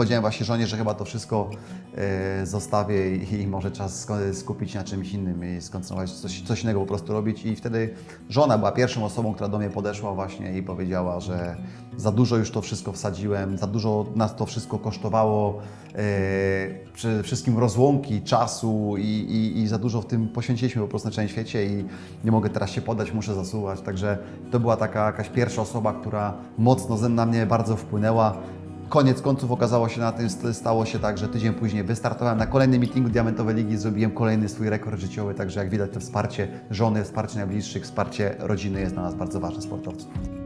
powiedziałem właśnie żonie, że chyba to wszystko e, zostawię i, może czas skupić się na czymś innym i skoncentrować coś, coś innego po prostu robić. I wtedy żona była pierwszą osobą, która do mnie podeszła właśnie i powiedziała, że za dużo już to wszystko wsadziłem, za dużo nas to wszystko kosztowało, e, przede wszystkim rozłąki, czasu i, i, i za dużo w tym poświęciliśmy po prostu na całym świecie i nie mogę teraz się poddać, muszę zasuwać. Także to była taka jakaś pierwsza osoba, która mocno na mnie bardzo wpłynęła. Koniec końców okazało się na tym, st- stało się tak, że tydzień później wystartowałem na kolejnym meetingu Diamentowej Ligi, zrobiłem kolejny swój rekord życiowy, także jak widać to wsparcie żony, wsparcie najbliższych, wsparcie rodziny jest dla nas bardzo ważne sportowców.